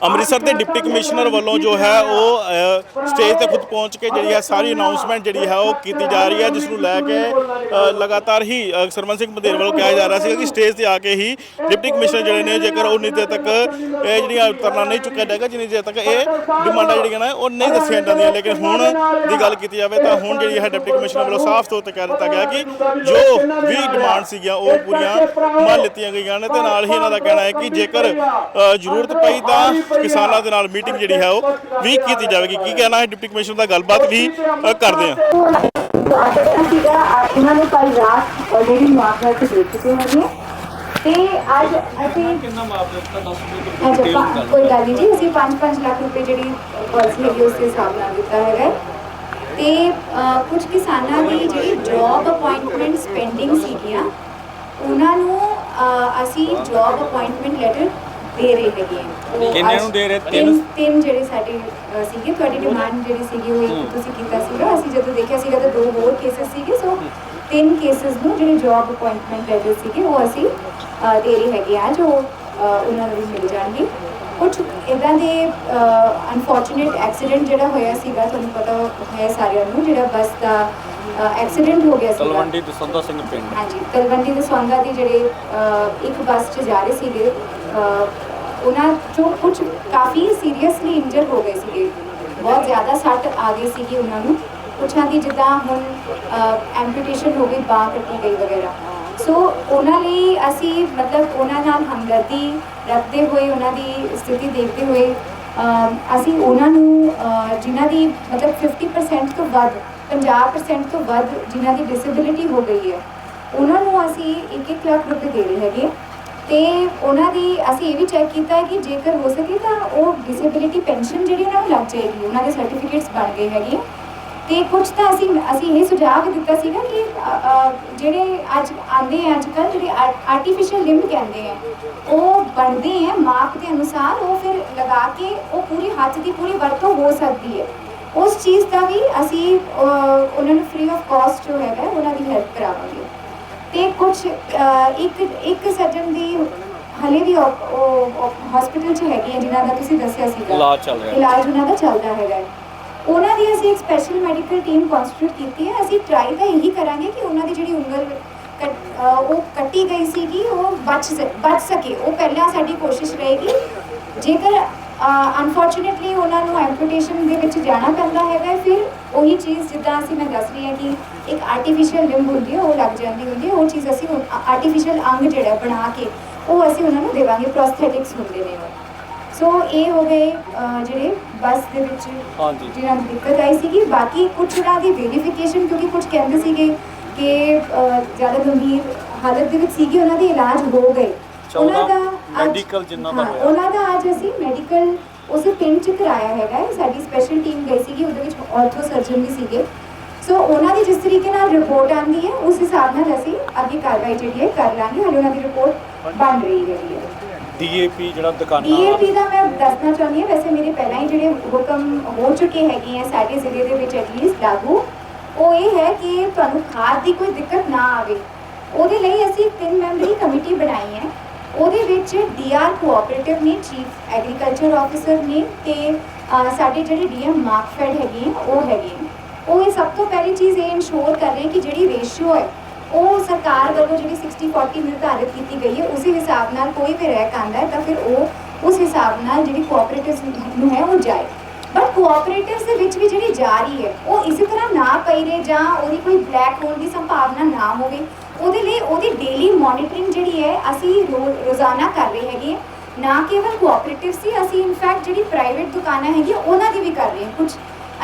ਅੰਮ੍ਰਿਤਸਰ ਦੇ deputy commissioner ਵੱਲੋਂ ਜੋ ਹੈ ਉਹ ਅ, ਸਟੇਜ ਤੇ ਖੁਦ ਪਹੁੰਚ ਕੇ ਜਿਹੜੀ ਹੈ ਸਾਰੀ ਅਨਾਉਂਸਮੈਂਟ ਜਿਹੜੀ ਹੈ ਉਹ ਕੀਤੀ ਜਾ ਰਹੀ ਹੈ ਜਿਸ ਨੂੰ ਲੈ ਕੇ ਅ, ਲਗਾਤਾਰ ਹੀ ਅ, ਸਰਵਨ ਸਿੰਘ ਬਧੇਰ ਵੱਲੋਂ ਕਿਹਾ ਜਾ ਰਿਹਾ ਸੀ ਕਿ ਸਟੇਜ ਤੇ ਆ ਕੇ ਹੀ ਡਿਪਟੀ ਕਮਿਸ਼ਨਰ ਜਿਹੜੇ ਨੇ ਜੇਕਰ ਉਨੀ ਦੇਰ ਤੱਕ ਇਹ ਜਿਹੜੀਆਂ ਧਰਨਾ ਨਹੀਂ ਚੁੱਕਿਆ ਜਾਏਗਾ ਜਿੰਨੀ ਦੇਰ ਤੱਕ ਇਹ ਡਿਮਾਂਡਾਂ ਜਿਹੜੀਆਂ ਨੇ ਉਹ ਨਹੀਂ ਦੱਸੀਆਂ ਜਾਂਦੀਆਂ। ਲੇਕਿਨ ਹੁਣ ਦੀ ਗੱਲ ਕੀਤੀ ਜਾਵੇ ਤਾਂ ਹੁਣ ਜਿਹੜੀ ਹੈ ਡਿਪਟੀ ਕਮਿਸ਼ਨਰ ਵੱਲੋਂ ਸਾਫ਼ ਤੌਰ ਤੇ ਕਹਿ ਦਿੱਤਾ ਗਿਆ ਕਿ ਜੋ ਵੀ ਡਿਮਾਂਡ ਸੀਗੀਆਂ ਉਹ ਪੂਰੀਆਂ ਮੰਨ ਲਿੱਤੀਆਂ ਗਈਆਂ ਨੇ ਤੇ ਨਾਲ ਹੀ ਇਹਨਾਂ ਦਾ ਕਹਿਣਾ ਹੈ ਕਿ ਜੇਕਰ ਅ, ਜ਼ਰੂਰਤ ਪਈ ਤਾਂ ਕਿਸਾਨਾਂ ਦੇ ਨਾਲ ਮੀਟਿੰਗ ਜਿਹੜੀ ਹੈ ਉਹ ਵੀ ਕੀਤੀ ਜਾਵੇਗੀ। ਕੀ ਕਹਿਣਾ ਹੈ ਡਿਪਟੀ ਕਮਿਸ਼ਨਰ ਦਾ? ਗੱਲਬਾਤ ਵੀ ਕਰਦੇ ਆ- ਉਹਨਾਂ ਨੇ ਕੱਲ ਰਾਤ ਆਲਰੇਡੀ ਮੁਆਵਜ਼ਾ ਤੇ ਦੇ ਚੁੱਕੇ ਹੈਗੇ ਤੇ ਅੱਜ ਅਸੀਂ ਕਿੰਨਾ ਮੁਆਵਜ਼ਾ ਦੱਸ ਅੱਛਾ ਪਾ- ਕੋਈ ਗੱਲ ਨਹੀਂ ਜੀ ਅਸੀਂ 5-5 ਲੱਖ ਰੁਪਏ ਜਿਹੜੀ ਪਾਲਿਸੀ ਹੈਗੀ ਉਸ ਦੇ ਹਿਸਾਬ ਨਾਲ ਦਿੱਤਾ ਹੈਗਾ ਤੇ ਅ, ਕੁਝ ਕਿਸਾਨਾਂ ਦੀ ਜਿਹੜੀ ਜੌਬ ਅਪਾਇੰਟਮੈਂਟਸ ਪੈਂਡਿੰਗ ਸੀਗੀਆਂ ਉਹਨਾਂ ਨੂੰ ਅਸੀਂ ਜੌਬ ਅਪਾਇੰਟਮੈਂਟ ਲੈਟਰ ਦੇ ਰਹੇ ਹੈਗੇ ਹਾਂ। ਉਹ ਕਿੰਨਿਆਂ ਅੱਜ ਨੂੰ ਦੇ ਰਹੇ? ਤਿੰਨ? ਤਿੰਨ? ਤਿੰਨ ਜਿਹੜੇ ਸਾਡੇ ਅ, ਸੀਗੇ। ਤੁਹਾਡੀ ਡਿਮਾਂਡ ਜਿਹੜੀ ਸੀਗੀ ਉਹ ਇੱਕ ਤੁਸੀਂ ਕੀਤਾ ਸੀਗਾ। ਅਸੀਂ ਜਦੋਂ ਦੇਖਿਆ ਸੀਗਾ ਤਾਂ ਦੋ ਹੋਰ ਕੇਸਸ ਸੀਗੇ। ਸੋ ਤਿੰਨ ਕੇਸਸ ਨੂੰ ਜਿਹੜੇ ਜੌਬ ਅਪਾਇੰਟਮੈਂਟ ਲੈਟਰ ਸੀਗੇ ਉਹ ਅਸੀਂ ਅ, ਦੇ ਰਹੇ ਹੈਗੇ ਆ। ਜੋ ਅ, ਉਹਨਾਂ ਨੂੰ ਵੀ ਮਿਲ ਜਾਣਗੇ। ਕੁਝ ਇਦਾਂ ਦੇ ਅਨਫੋਰਚੂਨੇਟ ਐਕਸੀਡੈਂਟ ਜਿਹੜਾ ਹੋਇਆ ਸੀਗਾ ਤੁਹਾਨੂੰ ਪਤਾ ਹੈ ਸਾਰਿਆਂ ਨੂੰ ਜਿਹੜਾ ਬੱਸ ਦਾ ਐਕਸੀਡੈਂਟ ਹੋ ਗਿਆ ਸੀਗਾ। ਤਲਵੰਡੀ ਦਸੰਦਾ ਸਿੰਘ ਪਿੰਡ। ਹਾਂਜੀ ਤਲਵੰਡੀ ਦੇ ਸੌਂਦਾ ਦੀ ਜਿਹੜੇ ਅਹ, ਇੱਕ ਬੱਸ 'ਚ ਜਾ ਰਹੇ ਸੀਗੇ ਅਹ, ਉਹਨਾਂ ਚੋਂ ਕੁਝ ਕਾਫੀ ਸੀਰੀਅਸਲੀ ਇੰਜਰ ਹੋ ਗਏ ਸੀਗੇ। ਬਹੁਤ ਜ਼ਿਆਦਾ ਸੱਟ ਆ ਗਈ ਸੀਗੀ ਉਹਨਾਂ ਨੂੰ। ਕੁਛਾਂ ਦੀ ਜਿੱਦਾਂ ਹੁਣ ਐਂਪੂਟੇਸ਼ਨ ਹੋ ਗਈ, ਬਾਂਹ ਕੱਟੀ ਗਈ ਵਗੈਰਾ। ਸੋ ਉਹਨਾਂ ਲਈ ਅਸੀਂ ਮਤਲਬ ਉਹਨਾਂ ਨਾਲ ਹਮਦਰਦੀ ਰੱਖਦੇ ਹੋਏ, ਉਹਨਾਂ ਦੀ ਸਥਿਤੀ ਦੇਖਦੇ ਹੋਏ ਅਸੀਂ ਉਹਨਾਂ ਨੂੰ ਜਿਨ੍ਹਾਂ ਦੀ ਮਤਲਬ 50% ਤੋਂ ਵੱਧ 50% ਤੋਂ ਵੱਧ ਜਿਨ੍ਹਾਂ ਦੀ ਡਿਸੇਬਿਲਿਟੀ ਹੋ ਗਈ ਹੈ, ਉਹਨਾਂ ਨੂੰ ਅਸੀਂ 1-1 ਲੱਖ ਰੁਪਏ ਦੇ ਰਹੇ ਹੈਗੇ। ਤੇ ਉਹਨਾਂ ਦੀ ਅਸੀਂ ਇਹ ਵੀ ਚੈੱਕ ਕੀਤਾ ਕਿ ਜੇਕਰ ਹੋ ਸਕੇ ਤਾਂ ਉਹ ਡਿਸੇਬਿਲਿਟੀ ਪੈਨਸ਼ਨ ਜਿਹੜੀ ਉਹਨਾਂ ਨੂੰ ਲੱਗ ਜਾਏਗੀ, ਉਹਨਾਂ ਦੇ ਸਰਟੀਫਿਕੇਟਸ ਬਣ ਗਏ ਹੈਗੇ ਤੇ ਕੁਝ ਤਾਂ ਅਸੀਂ ਅਸੀਂ ਇਹ ਸੁਝਾਅ ਵੀ ਦਿੱਤਾ ਸੀਗਾ ਕਿ ਜਿਹੜੇ ਅੱਜ ਆਂਦੇ ਆ ਅੱਜ ਕੱਲ੍ਹ ਜਿਹੜੇ ਆਰਟੀਫੀਸ਼ੀਅਲ ਲਿੰਬ ਕਹਿੰਦੇ ਆ, ਉਹ ਬਣਦੇ ਆ ਮਾਪ ਦੇ ਅਨੁਸਾਰ, ਉਹ ਫਿਰ ਲਗਾ ਕੇ ਉਹ ਪੂਰੀ ਹੱਥ ਦੀ ਪੂਰੀ ਵਰਤੋਂ ਹੋ ਸਕਦੀ ਹੈ। ਉਸ ਚੀਜ਼ ਦਾ ਵੀ ਅਸੀਂ ਉਹਨਾਂ ਨੂੰ ਫ੍ਰੀ ਆਫ ਕਾਸਟ ਜੋ ਹੈਗਾ, ਉਹਨਾਂ ਦੀ ਹੈਲਪ ਕਰਾਵਾਂਗੇ। ਤੇ ਕੁਝ ਇੱਕ ਇੱਕ ਸੱਜਣ ਦੀ ਹਲੇ ਵੀ ਹਸਪੀਟਲ 'ਚ ਹੈਗੇ ਆ ਜਿਨ੍ਹਾਂ ਦਾ ਤੁਸੀਂ ਦੱਸਿਆ ਸੀਗਾ ਇਲਾਜ ਚੱਲ ਰਿਹਾ। ਇਲਾਜ ਉਹਨਾਂ ਦਾ ਚੱਲਦਾ ਹੈਗਾ ਹੈ। ਉਹਨਾਂ ਦੀ ਅਸੀਂ ਇੱਕ ਸਪੈਸ਼ਲ ਮੈਡੀਕਲ ਟੀਮ ਕਨਸਟੀਟਿਊਟ ਕੀਤੀ ਹੈ ਅਸੀਂ ਟਰਾਈ ਤਾਂ ਇਹੀ ਕਰਾਂਗੇ ਕਿ ਉਹਨਾਂ ਦੀ ਜਿਹੜੀ ਉਂਗਲ ਕੱਟ- ਅਹ ਉਹ ਕੱਟੀ ਗਈ ਸੀਗੀ ਉਹ ਬਚ ਸ- ਬਚ ਸਕੇ ਉਹ ਪਹਿਲਾਂ ਸਾਡੀ ਕੋਸ਼ਿਸ਼ ਰਹੇਗੀ ਜੇਕਰ ਅਨਫੋਰਚੂਨੇਟਲੀ ਉਹਨਾਂ ਨੂੰ ਐਂਪੂਟੇਸ਼ਨ ਦੇ ਵਿੱਚ ਜਾਣਾ ਪੈਂਦਾ ਹੈਗਾ। ਫਿਰ ਉਹੀ ਚੀਜ਼ ਜਿੱਦਾਂ ਅਸੀਂ ਮੈਂ ਦੱਸ ਰਹੀ ਹਾਂ ਕਿ ਇੱਕ ਆਰਟੀਫੀਸ਼ੀਅਲ ਲਿੰਬ ਹੁੰਦੀ ਹੈ ਉਹ ਲੱਗ ਜਾਂਦੀ ਹੁੰਦੀ ਹੈ। ਉਹ ਚੀਜ਼ ਅਸੀਂ ਆਰਟੀਫੀਸ਼ੀਅਲ ਅੰਗ ਜਿਹੜਾ ਬਣਾ ਕੇ ਉਹ ਅਸੀਂ ਉਹਨਾਂ ਨੂੰ ਦੇਵਾਂਗੇ ਪ੍ਰੋਸਥੈਟਿਕਸ ਹੁੰਦੇ ਨੇ ਉਹ। ਸੋ ਇਹ ਹੋ ਗਏ ਜਿਹੜੇ ਬੱਸ ਦੇ ਵਿੱਚ ਹਾਂਜੀ। ਜਿਹਨਾਂ ਨੂੰ ਦਿੱਕਤ ਆਈ ਸੀਗੀ। ਬਾਕੀ ਕੁਝ ਉਹਨਾਂ ਦੀ ਵੈਰੀਫਿਕੇਸ਼ਨ ਕਿਉਂਕਿ ਕੁਝ ਕਹਿੰਦੇ ਸੀਗੇ ਕਿ ਜ਼ਿਆਦਾ ਗੰਭੀਰ ਹਾਲਤ ਦੇ ਵਿੱਚ ਸੀਗੇ ਉਹਨਾਂ ਦੇ ਇਲਾਜ ਹੋ ਗਏ। ਚੌਦਾਂ ਅੱਜ- medical ਜਿਨ੍ਹਾਂ ਦਾ ਹਾਂ, ਹੋਇਆ। ਉਹਨਾਂ ਦਾ ਅੱਜ ਅਸੀਂ ਮੈਡੀਕਲ ਉਸੇ ਪਿੰਡ ਚ ਕਰਾਇਆ ਹੈਗਾ ਹੈ। ਸਾਡੀ ਸਪੈਸ਼ਲ ਟੀਮ ਗਈ ਸੀਗੀ ਉਹਦੇ ਵਿੱਚ ਆਰਥੋ ਸਰਜਨ ਵੀ ਸੀਗੇ। ਸੋ ਉਹਨਾਂ ਦੀ ਜਿਸ ਤਰੀਕੇ ਨਾਲ ਰਿਪੋਰਟ ਆਂਦੀ ਹੈ ਉਸ ਹਿਸਾਬ ਨਾਲ ਅਸੀਂ ਅੱਗੇ ਕਾਰਵਾਈ ਜਿਹੜੀ ਹੈ ਕਰ ਲਾਂਗੇ। ਹਾਲੇ ਉਹਨਾਂ ਦੀ ਰਿਪੋਰਟ ਬਣ ਰਹੀ ਹੈਗੀ ਹੈ। ਡੀਏਪੀ ਜਿਹੜਾ ਦੁਕਾਨਾਂ ਡੀਏਪੀ ਦਾ ਮੈਂ ਦੱਸਣਾ ਚਾਹੁੰਦੀ ਹਾਂ ਵੈਸੇ ਮੇਰੇ ਪਹਿਲਾਂ ਹੀ ਜਿਹੜੇ ਹੁਕਮ ਹੋ ਚੁੱਕੇ ਹੈਗੇ ਆ ਸਾਡੇ ਜ਼ਿਲ੍ਹੇ ਦੇ ਵਿੱਚ ਐਟਲੀਸਟ ਲਾਗੂ ਉਹ ਇਹ ਹੈ ਕਿ ਤੁਹਾਨੂੰ ਖਾਦ ਦੀ ਕੋਈ ਦਿੱਕਤ ਨਾ ਆਵੇ। ਉਹਦੇ ਲਈ ਅਸੀਂ ਤਿੰਨ ਮੈਂਬਰੀ ਕਮੇਟੀ ਬਣਾਈ ਹੈ। ਉਹਦੇ ਵਿੱਚ ਡੀਆਰ ਕੋਆਪਰੇਟਿਵ ਨੇ ਚੀਫ ਐਗਰੀਕਲਚਰ ਆਫੀਸਰ ਨੇ ਤੇ ਸਾਡੇ ਜਿਹੜੇ ਡੀਐਮ ਮਾਰਕਫੈਡ ਹੈਗੇ ਆ, ਉਹ ਹੈਗੇ ਆ। ਉਹ ਇਹ ਸਭ ਤੋਂ ਪਹਿਲੀ ਚੀਜ਼ ਇਹ ਇਨਸ਼ੋਰ ਕਰ ਰਹੇ ਕਿ ਜਿਹੜੀ ਰੇਸ਼ੀਓ ਹੈ, ਉਹ ਸਰਕਾਰ ਵੱਲੋਂ ਜਿਹੜੀ 60 40 ਨਿਰਧਾਰਿਤ ਕੀਤੀ ਗਈ ਹੈ, ਉਸੇ ਹਿਸਾਬ ਨਾਲ ਕੋਈ ਵੀ ਰਹਿ ਆਂਦਾ ਹੈ, ਤਾਂ ਫਿਰ ਉਹ ਉਸ ਹਿਸਾਬ ਨਾਲ ਜਿਹੜੀ ਕੋਆਪਰੇਟਿਵਸ ਨੂੰ ਹੈ, ਉਹ ਜਾਏ ਬਟ ਕੋਆਪਰੇਟਿਵਸ ਦੇ ਵਿੱਚ ਵੀ ਜਿਹੜੀ ਜਾ ਰਹੀ ਹੈ, ਉਹ ਇਸੇ ਤਰ੍ਹਾਂ ਨਾ ਪਈ ਰਹੇ ਜਾਂ ਉਹਦੀ ਕੋਈ ਬਲੈਕ ਹੋਲ ਦੀ ਸੰਭਾਵਨਾ ਨਾ ਹੋਵੇ ਉਹਦੇ ਲਈ ਉਹਦੀ ਡੇਲੀ ਮੋਨੀਟਰਿੰਗ ਜਿਹੜੀ ਹੈ, ਅਸੀਂ ਰੋ- ਰੋਜ਼ਾਨਾ ਕਰ ਰਹੇ ਹੈਗੇ ਹਾਂ। ਨਾ ਕੇਵਲ ਕੋਆਪਰੇਟਿਵ ਸੀ, ਅਸੀਂ ਇਨਫੈਕਟ ਜਿਹੜੀ ਪ੍ਰਾਈਵੇਟ ਦੁਕਾਨਾਂ ਹੈਗੀਆਂ, ਉਹਨਾਂ ਦੀ ਵੀ ਕਰ ਰਹੇ ਹਾਂ। ਕੁਝ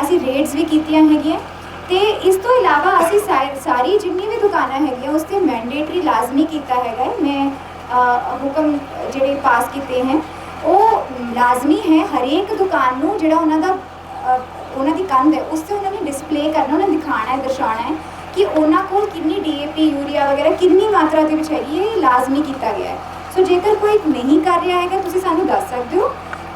ਅਸੀਂ ਰੇਟਸ ਵੀ ਕੀਤੀਆਂ ਹੈਗੀਆਂ। ਤੇ ਇਸ ਤੋਂ ਇਲਾਵਾ ਅਸੀਂ ਸਾਰੀ ਜਿੰਨੀ ਵੀ ਦੁਕਾਨਾਂ ਹੈਗੀਆਂ, ਉਸ ਤੇ ਮੈਂਡੇਟਰੀ ਲਾਜ਼ਮੀ ਕੀਤਾ ਹੈਗਾ ਮੈਂ ਹੁਕਮ ਜਿਹੜੇ ਪਾਸ ਕੀਤੇ ਹਨ ਉਹ ਲਾਜ਼ਮੀ ਹੈ। ਹਰੇਕ ਦੁਕਾਨ ਨੂੰ ਜਿਹੜਾ ਉਹਨਾਂ ਦਾ ਉਹਨਾਂ ਦੀ ਕੰਧ ਹੈ, ਉਸ ਤੇ ਉਹਨਾਂ ਨੇ ਡਿਸਪਲੇ ਕਰਨਾ, ਉਹਨਾਂ ਨੇ ਦਿਖਾਣਾ ਹੈ, ਦਰਸਾਉਣਾ ਹੈ। ਕਿ ਉਹਨਾਂ ਕੋਲ ਕਿੰਨੀ ਡੀਏਪੀ ਯੂਰੀਆ ਵਗੈਰਾ ਕਿੰਨੀ ਮਾਤਰਾ ਦੇ ਵਿੱਚ ਹੈਗੀ ਹੈ ਇਹ ਲਾਜ਼ਮੀ ਕੀਤਾ ਗਿਆ ਹੈ। ਸੋ ਜੇਕਰ ਕੋਈ ਨਹੀਂ ਕਰ ਰਿਹਾ ਹੈਗਾ ਤੁਸੀਂ ਸਾਨੂੰ ਦੱਸ ਸਕਦੇ ਹੋ।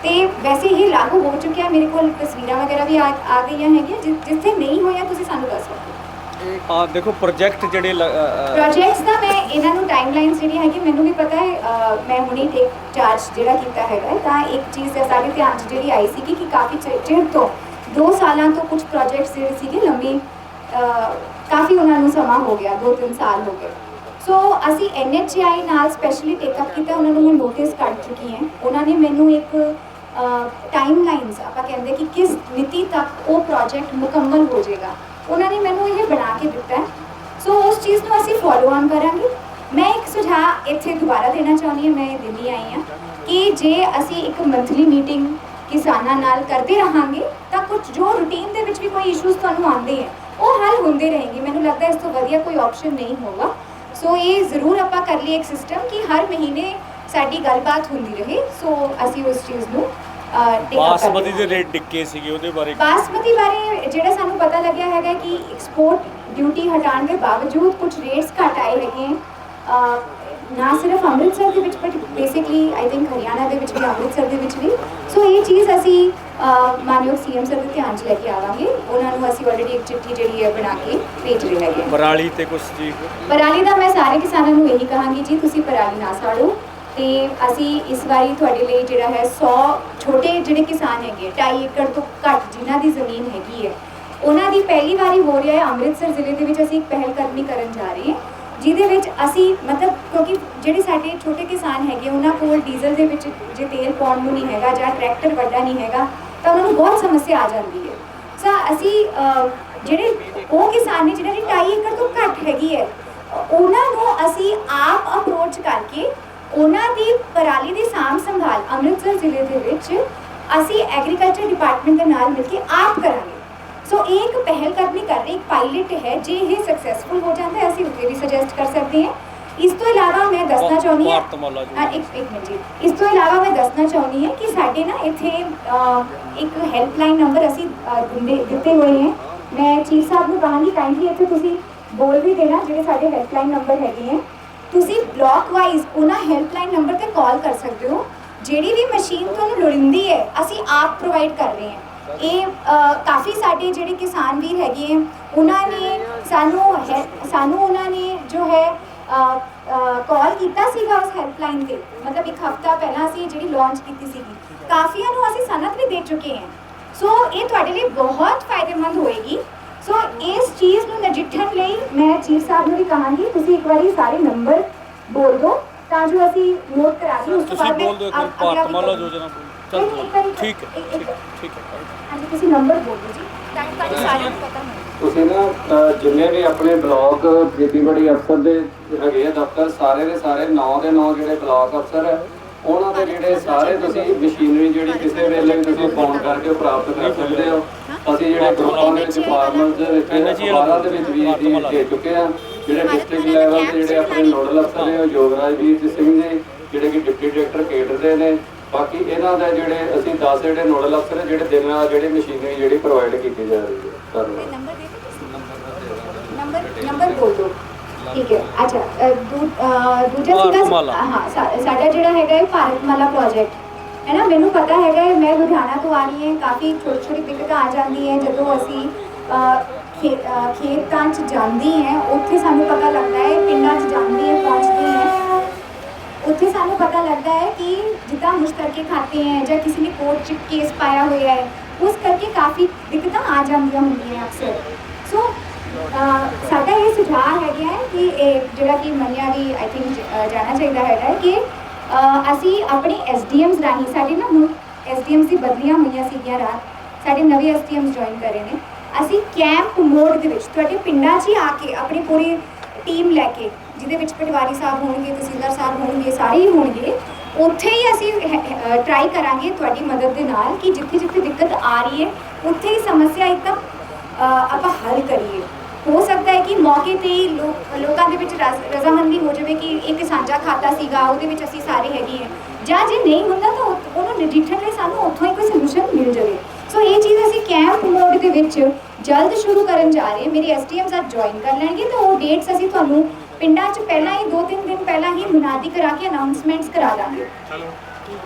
ਤੇ ਵੈਸੇ ਇਹ ਲਾਗੂ ਹੋ ਚੁੱਕਿਆ ਮੇਰੇ ਕੋਲ ਤਸਵੀਰਾਂ ਵਗੈਰਾ ਵੀ ਆ ਆ ਗਈਆਂ ਹੈਗੀਆਂ। ਜਿ- ਜਿੱਥੇ ਨਹੀਂ ਹੋਇਆ ਤੁਸੀਂ ਸਾਨੂੰ ਦੱਸ ਸਕਦੇ ਹੋ। ਹਾਂ ਦੇਖੋ ਪ੍ਰੋਜੈਕਟ ਜਿਹੜੇ ਲ- ਅ, ਅ, ਪ੍ਰੋਜੈਕਟਸ ਦਾ ਮੈਂ ਇਹਨਾਂ ਨੂੰ ਟਾਈਮਲਾਈਨਸ ਜਿਹੜੀਆਂ ਹੈਗੀ ਮੈਨੂੰ ਵੀ ਪਤਾ ਹੈ ਅਹ, ਮੈਂ ਹੁਣੇ ਟੇਕ ਚਾਰਜ ਜਿਹੜਾ ਕੀਤਾ ਹੈਗਾ ਤਾਂ ਇੱਕ ਚੀਜ਼ ਹੈ ਸਾਡੇ ਧਿਆਨ 'ਚ ਜਿਹੜੀ ਆਈ ਸੀ ਕਿ ਕਾਫੀ ਚਿਰ- ਚਿਰ ਤੋਂ 2 ਸਾਲਾਂ ਤੋਂ ਕੁਝ ਪ੍ਰੋਜੈਕਟਸ ਜਿਹੜੇ ਸੀਗੇ ਲੰਮੇ ਅਹ, ਕਾਫੀ ਉਹਨਾਂ ਨੂੰ ਸਮਾਂ ਹੋ ਗਿਆ 2-3 ਸਾਲ ਹੋ ਗਏ। ਸੋ ਅਸੀਂ ਐਨਐਚਆਈ ਨਾਲ ਸਪੈਸ਼ਲੀ ਟੇਕਅਪ ਕੀਤਾ, ਉਹਨਾਂ ਨੂੰ ਮੈਂ ਨੋਟਿਸ ਕੱਢ ਚੁੱਕੀ ਹਾਂ। ਉਹਨਾਂ ਨੇ ਮੈਨੂੰ ਇੱਕ ਟਾਈਮਲਾਈਨਸ ਆਪਾਂ ਕਹਿੰਦੇ ਕਿ ਕਿਸ ਮਿਤੀ ਤੱਕ ਉਹ ਪ੍ਰੋਜੈਕਟ ਮੁਕੰਮਲ ਹੋ ਜਾਏਗਾ। ਉਹਨਾਂ ਨੇ ਮੈਨੂੰ ਇਹ ਬਣਾ ਕੇ ਦਿੱਤਾ ਸੋ ਉਸ ਚੀਜ਼ ਨੂੰ ਅਸੀਂ ਫੋਲੋ ਆਨ ਕਰਾਂਗੇ। ਮੈਂ ਇੱਕ ਸੁਝਾਅ ਇੱਥੇ ਦੁਬਾਰਾ ਦੇਣਾ ਚਾਹੁੰਦੀ ਹਾਂ, ਮੈਂ ਦਿੱਲੀ ਆਈ ਹਾਂ ਕਿ ਜੇ ਅਸੀਂ ਇੱਕ ਮੰਥਲੀ ਮੀਟਿੰਗ ਕਿਸਾਨਾਂ ਨਾਲ ਕਰਦੇ ਰਹਾਂਗੇ, ਤਾਂ ਕੁਝ ਜੋ ਰੂਟੀਨ ਦੇ ਵਿੱਚ ਵੀ ਕੋਈ ਇਸ਼ੂਜ਼ ਤੁਹਾਨੂੰ ਆਉਂਦੇ ਹੈ ਉਹ ਹੱਲ ਹੁੰਦੇ ਰਹਿਣਗੇ ਮੈਨੂੰ ਲੱਗਦਾ ਇਸ ਤੋਂ ਵਧੀਆ ਕੋਈ ਆਪਸ਼ਨ ਨਹੀਂ ਹੋਗਾ ਸੋ ਇਹ ਜ਼ਰੂਰ ਆਪਾਂ ਕਰ ਲਈਏ ਇੱਕ ਸਿਸਟਮ ਕਿ ਹਰ ਮਹੀਨੇ ਸਾਡੀ ਗੱਲਬਾਤ ਹੁੰਦੀ ਰਹੇ। ਸੋ ਅਸੀਂ ਉਸ ਚੀਜ਼ ਨੂੰ ਬਾਸਮਤੀ ਦੇ। ਰੇਟ ਡਿੱਕੇ ਸੀਗੇ ਉਹਦੇ ਬਾਰੇ। ਬਾਸਮਤੀ ਬਾਰੇ ਜਿਹੜਾ ਸਾਨੂੰ ਪਤਾ ਲੱਗਿਆ ਹੈਗਾ ਕਿ ਐਕਸਪੋਰਟ ਡਿਊਟੀ ਹਟਾਉਣ ਦੇ ਬਾਵਜੂਦ ਕੁਝ ਰੇਟਸ ਘਟ ਆਏ ਹੈਗੇ ਹੈ। ਅਹ, ਨਾ ਸਿਰਫ ਅੰਮ੍ਰਿਤਸਰ ਦੇ ਵਿੱਚ but basically I think Haryana ਦੇ ਵਿੱਚ ਵੀ ਅੰਮ੍ਰਿਤਸਰ ਦੇ ਵਿੱਚ ਵੀ। ਸੋ ਇਹ ਚੀਜ਼ ਅਸੀਂ ਮਾਨਯੋਗ ਸੀਐਮ ਸਰ ਦੇ ਧਿਆਨ 'ਚ ਲੈ ਕੇ ਆਵਾਂਗੇ। ਉਹਨਾਂ ਨੂੰ ਅਸੀਂ ਆਲਰੇਡੀ ਇੱਕ ਚਿੱਠੀ ਜਿਹੜੀ ਹੈ ਬਣਾ ਕੇ ਭੇਜ ਰਹੇ ਹੈਗੇ ਹਾਂ। ਪਰਾਲੀ ਤੇ ਕੁਝ ਜੀ? ਪਰਾਲੀ ਦਾ ਮੈਂ ਸਾਰੇ ਕਿਸਾਨਾਂ ਨੂੰ ਇਹੀ ਕਹਾਂਗੀ ਜੀ ਤੁਸੀਂ ਪਰਾਲੀ ਨਾ ਸਾੜੋ। ਤੇ ਅਸੀਂ ਇਸ ਵਾਰੀ ਤੁਹਾਡੇ ਲਈ ਜਿਹੜਾ ਹੈ 100 ਛੋਟੇ ਜਿਹੜੇ ਕਿਸਾਨ ਹੈਗੇ 2.5 ਏਕੜ ਤੋਂ ਘੱਟ ਜਿਨ੍ਹਾਂ ਦੀ ਜ਼ਮੀਨ ਹੈਗੀ ਹੈ ਉਹਨਾਂ ਦੀ ਪਹਿਲੀ ਵਾਰੀ ਹੋ ਰਿਹਾ ਹੈ ਅੰਮ੍ਰਿਤਸਰ ਜ਼ਿਲ੍ਹੇ ਦੇ ਵਿੱਚ ਅਸੀਂ ਇੱਕ ਪਹਿਲ ਕਦਮੀ ਕਰਨ ਜਾ ਰਹੇ ਹਾਂ। ਜਿਹਦੇ ਵਿੱਚ ਅਸੀਂ ਮਤਲਬ ਕਿਉਂਕਿ ਜਿਹੜੇ ਸਾਡੇ ਛੋਟੇ ਕਿਸਾਨ ਹੈਗੇ, ਉਹਨਾਂ ਕੋਲ ਡੀਜ਼ਲ ਦੇ ਵਿੱਚ ਜੇ ਤੇਲ ਪਾਉਣ ਨੂੰ ਨਹੀਂ ਹੈਗਾ ਜਾਂ ਟਰੈਕਟਰ ਵੱਡਾ ਨਹੀਂ ਹੈਗਾ, ਤਾਂ ਉਹਨਾਂ ਨੂੰ ਬਹੁਤ ਸਮੱਸਿਆ ਆ ਜਾਂਦੀ ਹੈ। ਸੋ ਅਸੀਂ ਜਿਹੜੇ ਉਹ ਕਿਸਾਨ ਨੇ ਜਿਹਨਾਂ ਦੀ 2.5 ਏਕੜ ਤੋਂ ਘੱਟ ਹੈਗੀ ਹੈ, ਉਹਨਾਂ ਨੂੰ ਅਸੀਂ ਆਪ ਅਪਰੋਚ ਕਰਕੇ ਉਹਨਾਂ ਦੀ ਪਰਾਲੀ ਦੀ ਸਾਂਭ ਸੰਭਾਲ ਅੰਮ੍ਰਿਤਸਰ ਜ਼ਿਲ੍ਹੇ ਦੇ ਵਿੱਚ ਅਸੀਂ ਐਗਰੀਕਲਚਰ ਡਿਪਾਰਟਮੈਂਟ ਦੇ ਨਾਲ ਮਿਲ ਕੇ ਆਪ ਕਰਾਂਗੇ। ਸੋ ਇਹ ਇੱਕ ਪਹਿਲ ਕਦਮੀ ਕਰ ਰਹੀ ਇੱਕ ਪਾਇਲਟ ਹੈ ਜੇ ਇਹ ਸਕਸੈਸਫੁਲ ਹੋ ਜਾਂਦਾ ਹੈ ਅਸੀਂ ਉੱਥੇ ਵੀ ਸੁਜੈਸਟ ਕਰ ਸਕਦੇ ਹਾਂ ਇਸ ਤੋਂ ਇਲਾਵਾ ਮੈਂ ਦੱਸਣਾ ਚਾਹੁੰਦੀ ਹਾਂ ਇੱਕ ਇੱਕ ਮਿੰਟ ਜੀ ਇਸ ਤੋਂ ਇਲਾਵਾ ਮੈਂ ਦੱਸਣਾ ਚਾਹੁੰਦੀ ਹਾਂ ਕਿ ਸਾਡੇ ਨਾ ਇੱਥੇ ਇੱਕ ਹੈਲਪਲਾਈਨ ਨੰਬਰ ਅਸੀਂ ਦਿੱਤੇ ਹੋਏ ਹੈ ਮੈਂ ਚੀਫ ਸਾਹਿਬ ਨੂੰ ਕਹਾਂਗੀ ਕਾਈਂਡਲੀ ਇੱਥੇ ਤੁਸੀਂ ਬੋਲ ਵੀ ਦੇਣਾ ਜਿਹੜੇ ਸਾਡੇ ਹੈਲਪਲਾਈਨ ਨੰਬਰ ਹੈਗੇ ਹੈ ਤੁਸੀਂ ਬਲਾਕ ਵਾਈਜ਼ ਉਹਨਾਂ ਹੈਲਪਲਾਈਨ ਨੰਬਰ ਤੇ ਕਾਲ ਕਰ ਸਕਦੇ ਹੋ ਜਿਹੜੀ ਵੀ ਮਸ਼ੀਨ ਤੁਹਾਨੂੰ ਲੋੜੀਂਦੀ ਹੈ ਅਸੀਂ ਆਪ ਪ੍ਰੋਵਾਈਡ ਕਰ ਰਹੇ ਹਾਂ ਇਹ ਕਾਫੀ ਸਾਡੇ ਜਿਹੜੇ ਕਿਸਾਨ ਵੀਰ ਹੈਗੇ ਉਹਨਾਂ ਨੇ ਸਾਨੂੰ ਹੈ- ਸਾਨੂੰ ਉਹਨਾਂ ਨੇ ਜੋ ਹੈ ਕਾਲ ਕੀਤਾ ਸੀਗਾ ਉਸ ਹੈਲਪਲਾਈਨ ਤੇ। ਮਤਲਬ ਇੱਕ ਹਫਤਾ ਪਹਿਲਾਂ ਅਸੀਂ ਜਿਹੜੀ ਲਾਂਚ ਕੀਤੀ ਸੀਗੀ। ਕਾਫੀਆਂ ਨੂੰ ਅਸੀਂ ਸਨਤ ਵੀ ਦੇ ਚੁੱਕੇ ਹਾਂ। ਸੋ ਇਹ ਤੁਹਾਡੇ ਲਈ ਬਹੁਤ ਫਾਇਦੇਮੰਦ ਹੋਏਗੀ। ਸੋ ਇਸ ਚੀਜ਼ ਨੂੰ ਨਜਿੱਠਣ ਲਈ ਮੈਂ ਚੀਫ ਸਾਹਿਬ ਨੂੰ ਵੀ ਕਹਾਂਗੀ ਤੁਸੀਂ ਇੱਕ ਵਾਰੀ ਸਾਰੇ ਨੰਬਰ ਬੋਲ ਦਿਓ ਤਾਂ ਜੋ ਅਸੀਂ ਨੋਟ ਕਰਾ ਦਈਏ ਉਸ ਤੋਂ ਬਾਅਦ ਅਗਲਾ। ਯੋਜਨਾ ਠੀਕ ਹੈ ਠੀਕ ਹੈ ਠੀਕ ਹੈ ਹਾਂਜੀ ਤੁਸੀਂ ਨੰਬਰ ਬੋਲ ਜੀ। ਤਾਂ ਕਿ ਤੁਹਾਡੇ ਸਾਰਿਆਂ ਨੂੰ ਪਤਾ ਹੋਵੇ ਤੁਸੀਂ ਨਾ ਅਹ, ਜਿੰਨੇ ਵੀ ਆਪਣੇ ਬਲਾਕ ਖੇਤੀਬਾੜੀ ਅਫਸਰ ਦੇ ਹੈਗੇ ਆ ਦਫ਼ਤਰ ਸਾਰੇ ਦੇ ਸਾਰੇ 9 ਦੇ 9 ਜਿਹੜੇ ਬਲਾਕ ਅਫਸਰ ਹੈ ਉਹਨਾਂ ਦੇ ਜਿਹੜੇ ਸਾਰੇ ਤੁਸੀਂ ਮਸ਼ੀਨਰੀ ਜਿਹੜੀ ਕਿਸੇ ਵੇਲੇ ਵੀ ਤੁਸੀਂ ਫੋਨ ਕਰਕੇ ਪ੍ਰਾਪਤ ਕਰ ਸਕਦੇ ਹੋ। ਅਸੀਂ ਜਿਹੜੇ ਗਰੁੱਪਾਂ ਦੇ ਵਿੱਚ ਫਾਰਮਰਸ ਦੇ ਵਿੱਚ ਅਖਬਾਰਾਂ ਦੇ ਵਿੱਚ ਵੀ ਅਸੀਂ ਦੇ ਚੁੱਕੇ ਆ। ਜਿਹੜੇ ਡਿਸਟ੍ਰਿਕਟ ਲੈਵਲ ਤੇ ਜਿਹੜੇ ਆਪਣੇ ਨੋਡਲ ਅਫਸਰ ਨੇ ਉਹ ਯੋਗਰਾਜ ਵੀਰ ਸਿੰਘ ਜੀ ਜਿਹੜੇ ਕਿ ਡਿਪਟੀ ਡਾਇਰੈਕਟਰ ਕੇਡਰ ਦੇ ਨੇ। ਬਾਕੀ ਇਹਨਾਂ ਦਾ ਜਿਹੜੇ ਅਸੀਂ 10 ਜਿਹੜੇ ਨੋਡਲ ਅਫਸਰ ਹੈ ਜਿਹੜੇ ਦਿਨ ਨਾਲ ਜਿਹੜੀ ਮਸ਼ੀਨਰੀ ਜਿਹੜੀ ਪ੍ਰੋਵਾਈਡ ਕੀਤੀ ਜਾ ਰਹੀ ਹੈ। ਧੰਨਵਾਦ। ਨੰਬਰ ਦੇ ਦਿਓ ਤੁਸੀਂ। ਨੰਬਰ ਨੰਬਰ ਬੋਲ ਦਿਓ। ਠੀਕ ਹੈ। ਅੱਛਾ ਦੂਜਾ ਸੀਗਾ। ਹਾਂ ਸਾਡਾ ਜਿਹੜਾ ਹੈਗਾ ਇਹ ਭਾਰਤਮਾਲਾ ਪ੍ਰੋਜੈਕਟ ਹੈ ਨਾ? ਮੈਨੂੰ ਪਤਾ ਹੈਗਾ ਹੈ, ਮੈਂ ਲੁਧਿਆਣਾ ਤੋਂ ਆ ਰਹੀ ਹਾਂ। ਕਾਫੀ ਛੋਟੀ ਛੋਟੀ ਦਿੱਕਤਾਂ ਆ ਜਾਂਦੀ ਹੈ। ਜਦੋਂ ਅਸੀਂ ਖੇਤਾਂ 'ਚ ਜਾਂਦੀ ਹੈ ਉੱਥੇ ਸਾਨੂੰ ਪਤਾ ਲੱਗਦਾ ਹੈ ਪਿੰਡਾਂ 'ਚ ਜਾਂਦੀ ਹੈ ਪਹੁੰਚਦੀ ਹੈ। ਉੱਥੇ ਸਾਨੂੰ ਪਤਾ ਲੱਗਦਾ ਹੈ ਕਿ ਜਿੱਦਾਂ ਮੁਸ਼ਤਰਕੇ ਖਾਤੇ ਹੈ ਜਾਂ ਕਿਸੇ ਨੇ ਕੋਰਟ 'ਚ ਕੇਸ ਪਾਇਆ ਹੋਇਆ ਹੈ, ਉਸ ਕਰਕੇ ਕਾਫੀ ਦਿੱਕਤਾਂ ਆ ਜਾਂਦੀਆਂ ਹੁੰਦੀਆਂ ਅਕਸਰ। ਸੋ ਸਾਡਾ ਇਹ ਸੁਝਾਅ ਹੈਗਾ ਹੈ ਕਿ ਇਹ ਜਿਹੜਾ ਕਿ ਮੰਨਿਆ ਵੀ ਆਈ ਥਿੰਕ ਜਾਣਾ ਚਾਹੀਦਾ ਹੈਗਾ ਕਿ ਅਸੀਂ ਆਪਣੇ ਐਸਡੀਐਮਸ ਰਾਹੀਂ ਸਾਡੇ ਨਾ ਹੁਣ ਐਸਡੀਐਮਸ ਦੀ ਬਦਲੀਆਂ ਹੋਈਆਂ ਸੀਗੀਆਂ ਰਾਤ, ਸਾਡੇ ਨਵੇਂ ਐਸਡੀਐਮਸ ਜੁਆਇਨ ਕਰੇ ਨੇ। ਅਸੀਂ ਕੈਂਪ ਮੋਡ ਦੇ ਵਿੱਚ, ਤੁਹਾਡੇ ਪਿੰਡਾਂ 'ਚ ਹੀ ਆ ਕੇ ਆਪਣੀ ਪੂਰੀ ਟੀਮ ਲੈ ਕੇ ਜਿਹਦੇ ਵਿੱਚ ਪਟਵਾਰੀ ਸਾਹਿਬ ਹੋਣਗੇ, ਤਹਿਸੀਲਦਾਰ ਸਾਹਿਬ ਹੋਣਗੇ, ਸਾਰੇ ਹੀ ਹੋਣਗੇ, ਉੱਥੇ ਹੀ ਅਸੀਂ ਟਰਾਈ ਕਰਾਂਗੇ ਤੁਹਾਡੀ ਮਦਦ ਦੇ ਨਾਲ ਕਿ ਜਿੱਥੇ ਜਿੱਥੇ ਦਿੱਕਤ ਆ ਰਹੀ ਹੈ, ਉੱਥੇ ਹੀ ਸਮੱਸਿਆ ਇੱਕਦਮ ਆਪਾਂ ਹੱਲ ਕਰੀਏ। ਹੋ ਸਕਦਾ ਹੈ ਕਿ ਮੌਕੇ ਤੇ ਹੀ ਲੋਕ ਲੋਕਾਂ ਦੇ ਵਿੱਚ ਰਜ਼ਾਮੰਦੀ ਹੋ ਜਾਵੇ ਕਿ ਇੱਕ ਸਾਂਝਾ ਖਾਤਾ ਸੀਗਾ, ਉਹਦੇ ਵਿੱਚ ਅਸੀਂ ਸਾਰੇ ਹੈਗੇ ਹਾਂ। ਜਾਂ ਜੇ ਨਹੀਂ ਹੁੰਦਾ ਤਾਂ ਉਹ- ਉਹਨੂੰ ਨਜਿੱਠਣ ਲਈ ਸਾਨੂੰ ਉੱਥੋਂ ਹੀ ਕੋਈ ਸੋਲੂਸ਼ਨ ਮਿਲ ਜਾਵੇ। ਸੋ ਇਹ ਚੀਜ਼ ਅਸੀਂ ਕੈਂਪ ਮੋਡ ਦੇ ਵਿੱਚ ਜਲਦ ਸ਼ੁਰੂ ਕਰਨ ਜਾ ਰਹੇ ਹਾਂ। ਮੇਰੇ ਐਸਟੀਐਮਸ ਅੱਜ ਜੁਆਇਨ ਕਰ ਲੈਣਗੇ ਤਾਂ ਉਹ ਡੇਟਸ ਅਸੀਂ ਤੁਹਾਨੂੰ ਪਿੰਡਾਂ 'ਚ ਪਹਿਲਾਂ ਹੀ 2-3 ਦਿਨ ਪਹਿਲਾਂ ਹੀ ਮੁਨਾਦੀ ਕਰਾ ਕੇ ਅਨਾਉਂਸਮੈਂਟਸ ਕਰਾ ਦਾਂਗੇ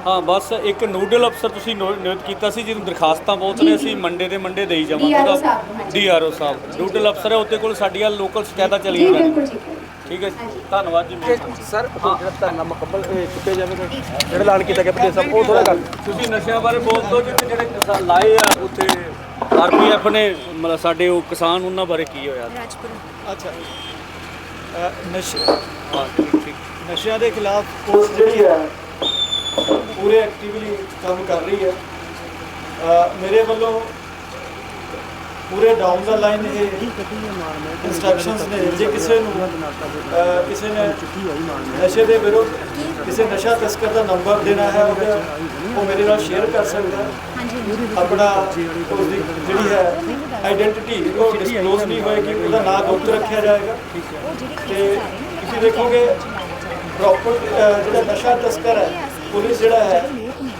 ਹਾਂ ਬਸ ਇੱਕ ਨੂਡਲ ਅਫਸਰ ਤੁਸੀਂ ਨੋ- ਨਿਯੁਕਤ ਕੀਤਾ ਸੀ ਜਿਹਨੂੰ ਦਰਖਾਸਤਾਂ ਬਹੁਤ ਨੇ ਅਸੀਂ ਮੰਡੇ ਦੇ ਮੰਡੇ ਦੇਈ ਜਾਵਾਂਗੇ ਹਾਂਜੀ। ਡੀਆਰਓ ਸਾਹਿਬ ਨੂਡਲ ਅਫਸਰ ਹੈ ਉਹਦੇ ਕੋਲ ਸਾਡੀਆਂ ਲੋਕਲ ਸ਼ਿਕਾਇਤਾਂ ਜੀ ਚਲੀਆਂ ਜਾਂਦੀਆਂ ਬਿਲਕੁਲ ਠੀਕ ਹੈ ਠੀਕ ਹੈ ਜੀ। ਧੰਨਵਾਦ ਜੀ। ਸਰ ਜਿਹੜਾ ਧਰਨਾ ਮੁਕੰਮਲ ਚੁੱਕਿਆ ਜਾਵੇਗਾ ਜਿਹੜਾ ਐਲਾਨ ਕੀਤਾ ਗਿਆ ਪ੍ਰਦੇਸ਼ ਸਾਹਿਬ ਉਹ ਥੋੜਾ ਗੱਲ ਤੁਸੀਂ ਨਸ਼ਿਆਂ ਬਾਰੇ ਬੋਲ ਦਿਓ ਜਿੱਥੇ ਜਿਹੜੇ ਕਿਸਾਨ ਲਾਏ ਆ ਉੱਥੇ ਆਰਪੀਐਫ ਨੇ ਸਾਡੇ ਉਹ ਕਿਸਾਨ ਉਹਨਾਂ ਬਾਰੇ ਕੀ ਹੋਇਆ? ਅੱਛਾ। ਨਸ਼ੇ ਨਸ਼ਿਆਂ ਦੇ ਖਿਲਾਫ ਪੁਲਿਸ ਜਿਹੜੀ ਹੈ। ਪੂਰੇ ਐਕਟਿਵਲੀ ਕੰਮ ਕਰ ਰਹੀ ਹੈ। ਮੇਰੇ ਵੱਲੋਂ ਪੂਰੇ ਡਾਊਨ ਦਾ ਲਾਈਨ ਇਹ ਇਨਸਟਰਕਸ਼ਨਸ ਨੇ। ਜੇ ਕਿਸੇ ਨੂੰ ਕਿਸੇ ਨੇ ਨਸ਼ੇ ਦੇ ਵਿਰੁੱਧ ਕਿਸੇ ਨਸ਼ਾ ਤਸਕਰ ਦਾ ਨੰਬਰ ਦੇਣਾ ਹੈ ਉਹਦਾ ਉਹ ਮੇਰੇ ਨਾਲ ਸ਼ੇਅਰ ਕਰ ਸਕਦਾ ਹੈ। ਆਪਣਾ ਉਸ ਦੀ ਜਿਹੜੀ ਹੈ ਆਇਡੈਂਟੀਟੀ ਉਹ ਡਿਸਕਲੋਜ਼ ਨਹੀਂ ਹੋਏਗੀ ਉਹਦਾ ਨਾਮ ਗੁਪਤ ਰੱਖਿਆ ਜਾਏਗਾ। ਤੇ ਤੁਸੀਂ ਦੇਖੋਗੇ ਪ੍ਰੋਪਰ ਜਿਹੜਾ ਨਸ਼ਾ ਤਸਕਰ ਹੈ ਪੁਲਿਸ ਜਿਹੜਾ ਹੈ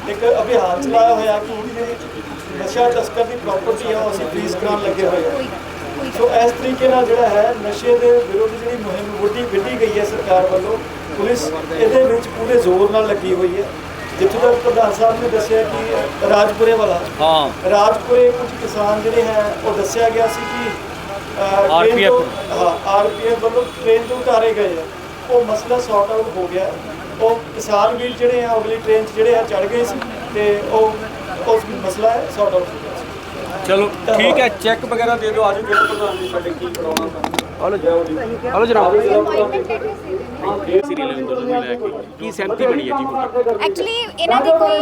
ਇੱਕ ਅਭਿਆਨ ਚਲਾਇਆ ਹੋਇਆ ਕਿ ਜਿਹੜੀ ਨਸ਼ਾ ਤਸਕਰ ਦੀ ਪ੍ਰਾਪਰਟੀ ਉਹ ਅਸੀਂ ਫ੍ਰੀਜ਼ ਕਰਾਉਣ ਲੱਗੇ ਹੋਏ ਹਾਂ ਸੋ ਇਸ ਤਰੀਕੇ ਨਾਲ ਜਿਹੜਾ ਹੈ ਨਸ਼ੇ ਦੇ ਵਿਰੁੱਧ ਜਿਹੜੀ ਮੁਹਿੰਮ ਵੱਡੀ ਵਿੱਢੀ ਗਈ ਹੈ ਸਰਕਾਰ ਵੱਲੋਂ ਪੁਲਿਸ ਇਹਦੇ ਵਿੱਚ ਪੂਰੇ ਜ਼ੋਰ ਨਾਲ ਲੱਗੀ ਹੋਈ ਹੈ। ਜਿੱਥੋਂ ਤੱਕ ਪ੍ਰਧਾਨ ਸਾਹਿਬ ਨੇ ਦੱਸਿਆ ਕਿ ਰਾਜਪੁਰੇ ਵਾਲਾ ਹਾਂ। ਰਾਜਪੁਰੇ ਕੁਝ ਕਿਸਾਨ ਜਿਹੜੇ ਹੈ ਉਹ ਦੱਸਿਆ ਗਿਆ ਸੀ ਕਿ ਤੋਂ- ਹਾਂ ਆਰਪੀਐਫ ਵੱਲੋਂ ਟ੍ਰੇਨ ਤੋਂ ਉਤਾਰੇ ਗਏ ਆ। ਉਹ ਮਸਲਾ ਸੌਟ ਆਊਟ ਹੋ ਗਿਆ। ਉਹ ਕਿਸਾਨ ਵੀਰ ਜਿਹੜੇ ਆ ਅਗਲੀ ਟ੍ਰੇਨ 'ਚ ਜਿਹੜੇ ਆ ਚੜ ਗਏ ਸੀ ਤੇ ਉਹ ਉਸ ਮਸਲਾ ਹੈ ਸੌਟ ਆਊਟ ਹੋ ਗਿਆ। ਸੀ ਚਲੋ ਠੀਕ ਹੈ ਚੈੱਕ ਵਗੈਰਾ ਦੇ ਦਿਓ ਆਜੋ ਜਿਹੜਾ ਪ੍ਰਧਾਨ ਜੀ ਸਾਡੇ ਕੀ ਕਰਾਉਣਾ ਹਲੋ ਹਲੋ ਜਨਾਬ। ਸੀਰੀਅਲ ਅੰਦਰ ਨੂੰ। ਲੈ ਕੇ ਕੀ ਸਹਿਮਤੀ ਬਣੀ ਹੈ ਜੀ ਐਕਚੁਅਲੀ ਇਹਨਾਂ ਦੀ ਕੋਈ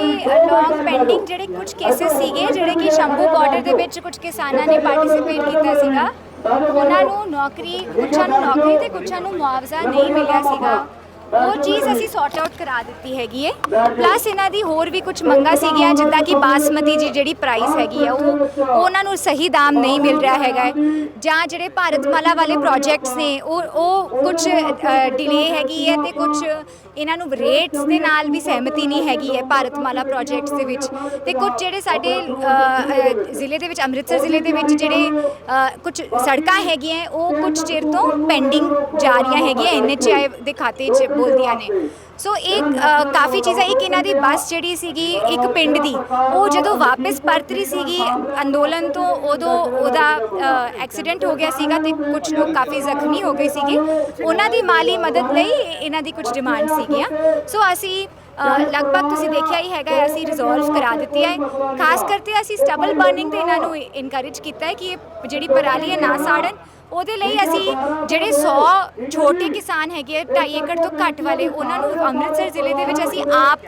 ਲੌਂਗ ਪੈਂਡਿੰਗ ਜਿਹੜੇ ਕੁਝ ਕੇਸਿਸ ਸੀਗੇ ਜਿਹੜੇ ਕਿ ਸ਼ੰਭੂ ਬਾਰਡਰ ਦੇ ਵਿੱਚ ਕੁਝ ਕਿਸਾਨਾਂ ਨੇ ਪਾਰਟਿਸਿਪੇਟ ਕੀਤਾ ਸੀਗਾ ਉਹਨਾਂ ਨੂੰ ਨੌਕਰੀ ਕੁਛਾਂ ਨੂੰ ਨੌਕਰੀ ਤੇ ਕੁਛਾਂ ਨੂੰ ਮੁਆਵਜ਼ਾ ਨਹੀਂ ਮਿਲਿਆ ਸੀਗਾ। ਉਹ ਚੀਜ਼ ਅਸੀਂ ਸੌਟ ਆਊਟ ਕਰਾ ਦਿੱਤੀ ਹੈਗੀ ਹੈ ਪਲੱਸ ਇਹਨਾਂ ਦੀ ਹੋਰ ਵੀ ਕੁਝ ਮੰਗਾਂ ਸੀਗੀਆਂ, ਜਿੱਦਾਂ ਕਿ ਬਾਸਮਤੀ ਜੀ ਜਿਹੜੀ ਪ੍ਰਾਈਸ ਹੈਗੀ ਹੈ ਉਹ ਉਹਨਾਂ ਨੂੰ ਸਹੀ ਦਾਮ ਨਹੀਂ ਮਿਲ ਰਿਹਾ ਹੈਗਾ। ਜਾਂ ਜਿਹੜੇ ਭਾਰਤਮਾਲਾ ਵਾਲੇ ਪ੍ਰੋਜੈਕਟਸ ਨੇ, ਉਹ ਉਹ ਕੁਝ ਡਿਲੇ ਹੈਗੀ ਹੈ ਤੇ ਕੁਝ ਇਹਨਾਂ ਨੂੰ ਰੇਟਸ ਦੇ ਨਾਲ ਵੀ ਸਹਿਮਤੀ ਨਹੀਂ ਹੈਗੀ ਹੈ ਭਾਰਤਮਾਲਾ ਪ੍ਰੋਜੈਕਟਸ ਦੇ ਵਿੱਚ। ਤੇ ਕੁਝ ਜਿਹੜੇ ਸਾਡੇ ਜ਼ਿਲ੍ਹੇ ਦੇ ਵਿੱਚ, ਅੰਮ੍ਰਿਤਸਰ ਜ਼ਿਲ੍ਹੇ ਦੇ ਵਿੱਚ ਜਿਹੜੇ ਕੁਝ ਸੜਕਾਂ ਹੈਗੀਆਂ, ਉਹ ਕੁਝ ਚਿਰ ਤੋਂ ਪੈਂਡਿੰਗ ਜਾ ਰਹੀਆਂ ਹੈਗੀਆਂ ਐਨਐਚਆਈ ਦੇ ਖਾਤੇ 'ਚ। ਬੋਲਦੀਆਂ ਨੇ। ਸੋ ਇੱਕ ਅ, ਕਾਫੀ ਚੀਜ਼ਾਂ ਇੱਕ ਇਹਨਾਂ ਦੀ ਬੱਸ ਜਿਹੜੀ ਸੀਗੀ ਇੱਕ ਪਿੰਡ ਦੀ ਉਹ ਜਦੋਂ ਵਾਪਸ ਪਰਤ ਰਹੀ ਸੀਗੀ ਅੰਦੋਲਨ ਤੋਂ ਉਦੋਂ ਉਹਦਾ ਐਕਸੀਡੈਂਟ ਹੋ ਗਿਆ ਸੀਗਾ ਤੇ ਕੁਝ ਲੋਕ ਕਾਫੀ ਜ਼ਖਮੀ ਹੋ ਗਏ ਸੀਗੇ। ਉਹਨਾਂ ਦੀ ਮਾਲੀ ਮਦਦ ਲਈ ਇਹਨਾਂ ਦੀ ਕੁਝ ਡਿਮਾਂਡ ਸੀਗੀਆਂ। ਸੋ ਅਸੀਂ ਲਗਭਗ ਤੁਸੀਂ ਦੇਖਿਆ ਹੀ ਹੈਗਾ ਅਸੀਂ ਰਿਜ਼ੋਲਵ ਕਰਾ ਦਿੱਤੀ ਹੈ। ਖਾਸ ਕਰਕੇ ਅਸੀਂ ਸਟਬਲ ਬਰਨਿੰਗ ਤੇ ਇਹਨਾਂ ਨੂੰ ਇਨਕਰੇਜ ਕੀਤਾ ਹੈ ਕਿ ਇਹ ਜਿਹੜੀ ਪਰਾਲੀ ਹੈ ਨਾ ਸਾੜਨ। ਉਹਦੇ ਲਈ ਅਸੀਂ ਜਿਹੜੇ 100 ਛੋਟੇ ਕਿਸਾਨ ਹੈਗੇ ਆ, ਢਾਈ ਏਕੜ ਤੋਂ ਘੱਟ ਵਾਲੇ ਉਹਨਾਂ ਨੂੰ ਅੰਮ੍ਰਿਤਸਰ ਜ਼ਿਲ੍ਹੇ ਦੇ ਵਿੱਚ ਅਸੀਂ ਆਪ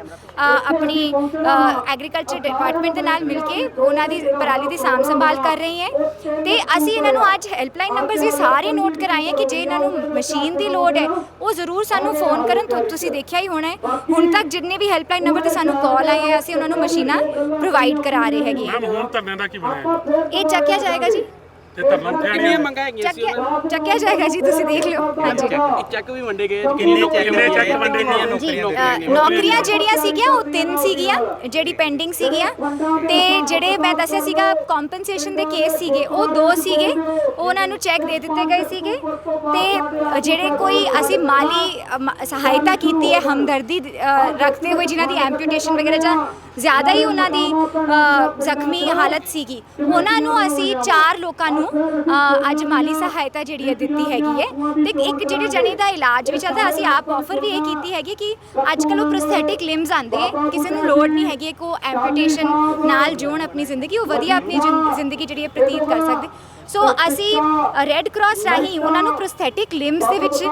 ਆਪਣੀ ਐਗਰੀਕਲਚਰ ਡਿਪਾਰਟਮੈਂਟ ਦੇ ਨਾਲ ਮਿਲ ਕੇ ਉਹਨਾਂ ਦੀ ਪਰਾਲੀ ਦੀ ਸਾਂਭ ਸੰਭਾਲ ਕਰ ਰਹੇ ਹਾਂ। ਤੇ ਅਸੀਂ ਇਹਨਾਂ ਨੂੰ ਅੱਜ ਹੈਲਪਲਾਈਨ ਨੰਬਰਸ ਵੀ ਸਾਰੇ ਨੋਟ ਕਰਾਏ ਕਿ ਜੇ ਇਹਨਾਂ ਨੂੰ ਮਸ਼ੀਨ ਦੀ ਲੋੜ ਹੈ ਉਹ ਜ਼ਰੂਰ ਸਾਨੂੰ ਫੋਨ ਕਰਨ ਤੁ- ਤੁਸੀਂ ਦੇਖਿਆ ਹੀ ਹੋਣਾ ਹੈ। ਹੁਣ ਤੱਕ ਜਿੰਨੇ ਵੀ ਹੈਲਪਲਾਈਨ ਨੰਬਰ ਤੇ ਸਾਨੂੰ ਕਾਲ ਆਏ ਹੈ ਅਸੀਂ ਉਹਨਾਂ ਨੂੰ ਮਸ਼ੀਨਾਂ ਪ੍ਰੋਵਾਈਡ ਕਰਾ ਰਹੇ ਹੈਗੇ ਹਾਂ। ਮੈਮ ਹੁਣ ਧਰਨੇ ਦਾ ਕੀ ਬਣਿਆ? ਇਹ ਚੱਕਿਆ ਜਾਏਗਾ ਜੀ। ਤੇ ਧਰਨਾ ਉਠਿਆ ਨਹੀਂ ਕਿੰਨੀਆਂ ਮੰਗਾਂ ਹੈਗੀਆਂ ਸੀ ਚੱਕਿਆ ਚੱਕਿਆ ਜਾਏਗਾ ਜੀ ਤੁਸੀਂ ਦੇਖ ਲਿਓ। ਹਾਂਜੀ। ਇੱਕ ਚੈੱਕ ਵੀ ਵੰਡੇ ਗਏ। ਕਿੰਨੇ ਚੈੱਕ ਕਿੰਨੇ ਚੈੱਕ ਵੰਡੇ ਗਏ? ਜੀ ਅ, ਨੌਕਰੀਆਂ ਜਿਹੜੀਆਂ ਸੀਗੀਆਂ ਉਹ ਤਿੰਨ ਸੀਗੀਆਂ ਜਿਹੜੀ ਪੈਂਡਿੰਗ ਸੀਗੀਆਂ। ਤੇ ਜਿਹੜੇ ਮੈਂ ਦੱਸਿਆ ਸੀਗਾ ਕੰਪਨਸੇਸ਼ਨ ਦੇ ਕੇਸ ਸੀਗੇ ਉਹ ਦੋ ਸੀਗੇ। ਉਹ ਉਹਨਾਂ ਨੂੰ ਚੈੱਕ ਦੇ ਦਿੱਤੇ ਗਏ ਸੀਗੇ। ਤੇ ਜਿਹੜੇ ਕੋਈ ਅਸੀਂ ਮਾਲੀ ਅ, ਮ- ਸਹਾਇਤਾ ਕੀਤੀ ਹੈ ਹਮਦਰਦੀ ਅ, ਰੱਖਦੇ ਹੋਏ ਜਿਨ੍ਹਾਂ ਦੀ ਐਂਪੂਟੇਸ਼ਨ ਵਗੈਰਾ ਜਾਂ ਜ਼ਿਆਦਾ ਹੀ ਉਹਨਾਂ ਦੀ ਜ਼ਖਮੀ ਹਾਲਤ ਸੀਗੀ। ਉਹਨਾਂ ਨੂੰ ਅਸੀਂ ਚਾਰ ਲੋਕਾਂ ਨੂੰ ਅੱਜ ਮਾਲੀ ਸਹਾਇਤਾ ਜਿਹੜੀ ਹੈ ਦਿੱਤੀ ਹੈਗੀ ਹੈ। ਤੇ ਇੱਕ ਜਿਹੜੇ ਜਣੇ ਦਾ ਇਲਾਜ ਵੀ ਚੱਲਦਾ, ਅਸੀਂ ਆਪ ਆਫਰ ਵੀ ਇਹ ਕੀਤੀ ਹੈਗੀ ਕਿ ਅੱਜ ਕੱਲ੍ਹ ਉਹ ਪ੍ਰੋਸਥੈਟਿਕ ਲਿੰਬਸ ਆਂਦੇ ਕਿਸੇ ਨੂੰ ਲੋੜ ਨਹੀਂ ਹੈਗੀ ਕਿ ਉਹ ਐਂਪੂਟੇਸ਼ਨ ਨਾਲ ਜਿਉਣ ਆਪਣੀ ਜ਼ਿੰਦਗੀ, ਉਹ ਵਧੀਆ ਆਪਣੀ ਜ਼ਿੰਦਗੀ ਜਿਹੜੀ ਹੈ ਬਤੀਤ ਕਰ ਸਕਦੇ। ਸੋ ਅਸੀਂ ਰੈੱਡ ਕਰਾਸ ਰਾਹੀਂ ਉਹਨਾਂ ਨੂੰ ਪ੍ਰੋਸਥੈਟਿਕ ਲਿੰਬਸ ਦੇ ਵਿੱਚ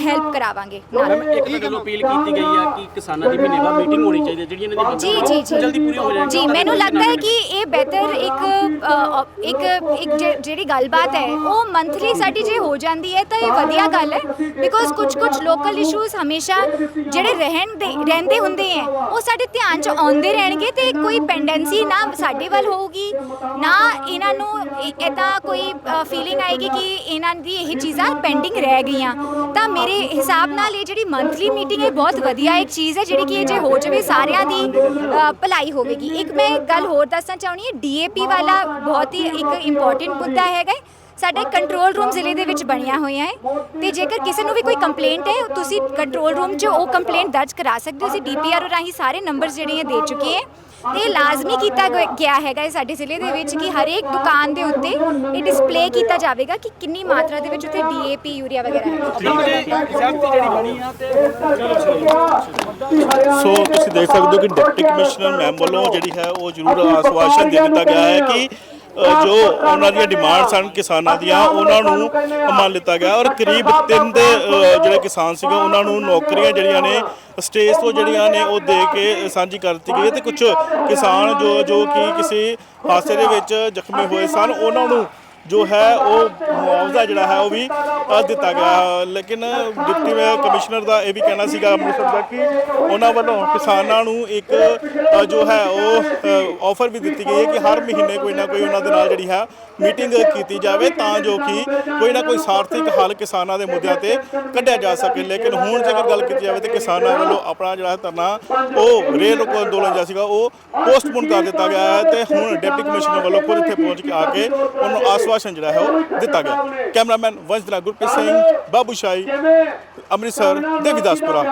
ਹੈਲਪ ਕਰਾਵਾਂਗੇ ਨਾਲ। ਮੈਮ ਇੱਕ ਤਾਂ ਗੱਲ ਅਪੀਲ ਕੀਤੀ ਗਈ ਆ ਕਿ ਕਿਸਾਨਾਂ ਦੀ ਮਹੀਨੇ ਬਾਅਦ ਮੀਟਿੰਗ ਹੋਣੀ ਚਾਹੀਦੀ ਹੈ ਜਿਹੜੀਆਂ ਇਹਨਾਂ ਦੀ ਜੀ ਜੀ ਜੀ। ਜਲਦੀ ਪੂਰੀ ਹੋ ਜਾਏਗੀ ਜੀ ਮੈਨੂੰ ਲੱਗਦਾ ਹੈ ਕਿ ਇਹ ਬਿਹਤਰ ਇੱਕ ਇੱਕ ਇੱਕ ਜਿਹੜੀ ਗੱਲਬਾਤ ਹੈ ਉਹ ਮੰਥਲੀ ਸਾਡੀ ਜੇ ਹੋ ਜਾਂਦੀ ਹੈ ਤਾਂ ਇਹ ਵਧੀਆ ਗੱਲ ਹੈ। ਬਿਕੋਜ਼ ਕੁਝ ਕੁਝ ਲੋਕਲ ਇਸ਼ੂਜ਼ ਹਮੇਸ਼ਾ ਜਿਹੜੇ ਰਹਿਣ ਦੇ ਰਹਿੰਦੇ ਹੁੰਦੇ ਹੈ ਉਹ ਸਾਡੇ ਧਿਆਨ 'ਚ ਆਉਂਦੇ ਰਹਿਣਗੇ ਤੇ ਕੋਈ ਪੈਂਡੈਂਸੀ ਨਾ ਸਾਡੇ ਵੱਲ ਹੋਊਗੀ ਨਾ ਇਹਨਾਂ ਨੂੰ ਇਦਾਂ ਕੋਈ ਫੀਲਿੰਗ ਆਏਗੀ ਕਿ ਇਹਨਾਂ ਦੀ ਇਹ ਚੀਜ਼ਾਂ ਪੈਂਡਿੰਗ ਰਹਿ ਗਈਆਂ, ਤਾਂ ਮੇਰੇ ਹਿਸਾਬ ਨਾਲ ਇਹ ਜਿਹੜੀ ਮੰਥਲੀ ਮੀਟਿੰਗ ਹੈ ਬਹੁਤ ਵਧੀਆ ਇੱਕ ਚੀਜ਼ ਹੈ, ਜਿਹੜੀ ਕਿ ਇਹ ਜੇ ਹੋ ਜਾਵੇ ਸਾਰਿਆਂ ਦੀ ਭਲਾਈ ਹੋਵੇਗੀ। ਇੱਕ ਮੈਂ ਗੱਲ ਹੋਰ ਦੱਸਣਾ ਚਾਹੁੰਦੀ ਹਾਂ ਡੀਏਪੀ ਵਾਲਾ ਬਹੁਤ ਹੀ ਇੱਕ ਇੰਪੋਰਟੈਂਟ ਮੁੱਦਾ ਹੈਗਾ ਹੈ। ਸਾਡੇ ਕੰਟਰੋਲ ਰੂਮ ਜ਼ਿਲ੍ਹੇ ਦੇ ਵਿੱਚ ਬਣਿਆ ਹੋਇਆ ਹੈ, ਤੇ ਜੇਕਰ ਕਿਸੇ ਨੂੰ ਵੀ ਕੋਈ ਕੰਪਲੇਂਟ ਹੈ, ਤੁਸੀਂ ਕੰਟਰੋਲ ਰੂਮ 'ਚ ਉਹ ਕੰਪਲੇਂਟ ਦਰਜ ਕਰਾ ਸਕਦੇ ਹੋ। ਅਸੀਂ ਡੀਪੀਆਰ ਰਾਹੀਂ ਸਾਰੇ ਨੰਬਰ ਜਿਹੜੇ ਹੈ ਦੇ ਚੁੱਕੇ ਹੈ। ਤੇ ਇਹ ਲਾਜ਼ਮੀ ਕੀਤਾ ਗਿਆ ਹੈਗਾ ਸਾਡੇ ਜ਼ਿਲ੍ਹੇ ਦੇ ਵਿੱਚ ਕਿ ਹਰੇਕ ਦੁਕਾਨ ਦੇ ਉੱਤੇ ਇਹ ਡਿਸਪਲੇ ਕੀਤਾ ਜਾਵੇਗਾ ਕਿ ਕਿੰਨੀ ਮਾਤਰਾ ਦੇ ਵਿੱਚ ਉੱਥੇ ਡੀਏਪੀ ਯੂਰੀਆ ਵਗੈਰਾ ਹੈ। ਸੋ ਤੁਸੀਂ ਦੇਖ ਸਕਦੇ ਹੋ ਕਿ ਡਿਪਟੀ ਕਮਿਸ਼ਨਰ ਮੈਮ ਵੱਲੋਂ ਜਿਹੜੀ ਹੈ ਉਹ ਜ਼ਰੂਰ ਆਸ਼ਵਾਸਨ ਦੇ ਦਿੱਤਾ ਗਿਆ ਹੈ ਕਿ ਜੋ ਉਹਨਾਂ ਦੀਆਂ ਡਿਮਾਂਡਸ ਹਨ ਕਿਸਾਨਾਂ ਦੀਆਂ ਉਹਨਾਂ ਨੂੰ ਮੰਨ ਲਿੱਤਾ ਗਿਆ ਔਰ ਕਰੀਬ ਤਿੰਨ ਦੇ ਜਿਹੜੇ ਕਿਸਾਨ ਸੀਗੇ ਉਹਨਾਂ ਨੂੰ ਨੌਕਰੀਆਂ ਜਿਹੜੀਆਂ ਨੇ ਸਟੇਜ ਤੋਂ ਜਿਹੜੀਆਂ ਨੇ ਉਹ ਦੇ ਕੇ ਸਾਂਝੀ ਕਰ ਦਿੱਤੀ ਗਈ ਤੇ ਕੁਝ ਕਿਸਾਨ ਜੋ ਜੋ ਕਿ ਕਿਸੇ ਹਾਦਸੇ ਦੇ ਵਿੱਚ ਜ਼ਖਮੀ ਹੋਏ ਸਨ ਉਹਨਾਂ ਨੂੰ ਜੋ ਹੈ ਉਹ ਮੁਆਵਜ਼ਾ ਜਿਹੜਾ ਹੈ ਉਹ ਵੀ ਦਿੱਤਾ ਗਿਆ ਲੇਕਿਨ ਡਿਪਟੀ ਕਮਿਸ਼ਨਰ ਦਾ ਇਹ ਵੀ ਕਹਿਣਾ ਸੀਗਾ ਅੰਮ੍ਰਿਤਸਰ ਦਾ ਕਿ ਉਹਨਾਂ ਵੱਲੋਂ ਕਿਸਾਨਾਂ ਨੂੰ ਇੱਕ ਜੋ ਹੈ ਉਹ ਆਫਰ ਵੀ ਦਿੱਤੀ ਗਈ ਹੈ ਕਿ ਹਰ ਮਹੀਨੇ ਕੋਈ ਨਾ ਕੋਈ ਉਹਨਾਂ ਦੇ ਨਾਲ ਜਿਹੜੀ ਹੈ ਮੀਟਿੰਗ ਕੀਤੀ ਜਾਵੇ ਤਾਂ ਜੋ ਕਿ ਕੋਈ ਨਾ ਕੋਈ ਸਾਰਥਿਕ ਹੱਲ ਕਿਸਾਨਾਂ ਦੇ ਮੁੱਦਿਆਂ ਤੇ ਕੱਢਿਆ ਜਾ ਸਕੇ। ਲੇਕਿਨ ਹੁਣ ਜੇਕਰ ਗੱਲ ਕੀਤੀ ਜਾਵੇ ਤੇ ਕਿਸਾਨਾਂ ਵੱਲੋਂ ਆਪਣਾ ਜਿਹੜਾ ਧਰਨਾ, ਉਹ ਰੇਲ ਰੋਕੋ ਅੰਦੋਲਨ ਜਿਹੜਾ ਸੀਗਾ, ਉਹ ਪੋਸਟਪੋਨ ਕਰ ਦਿੱਤਾ ਗਿਆ ਹੈ ਤੇ ਹੁਣ ਡਿਪਟੀ ਕਮਿਸ਼ਨਰ ਵੱਲੋਂ ਖੁਦ ਇੱਥੇ ਪਹੁੰਚ ਕੇ ਆ ਕੇ ਉਹਨੂੰ ਆਸਵਾ ਆਸਵਾਸ਼ਨ ਜਿਹੜਾ ਹੈ ਉਹ ਦਿੱਤਾ ਗਿਆ। ਕੈਮਰਾਮੈਨ ਵੰਸ਼ ਦਿਨਾ ਗੁਰਪ੍ਰੀਤ ਸਿੰਘ ਬਾਬੂ ਸ਼ਾਹੀ ਅੰਮ੍ਰਿਤਸਰ ਦੇਵੀਦਾਸਪੁਰਾ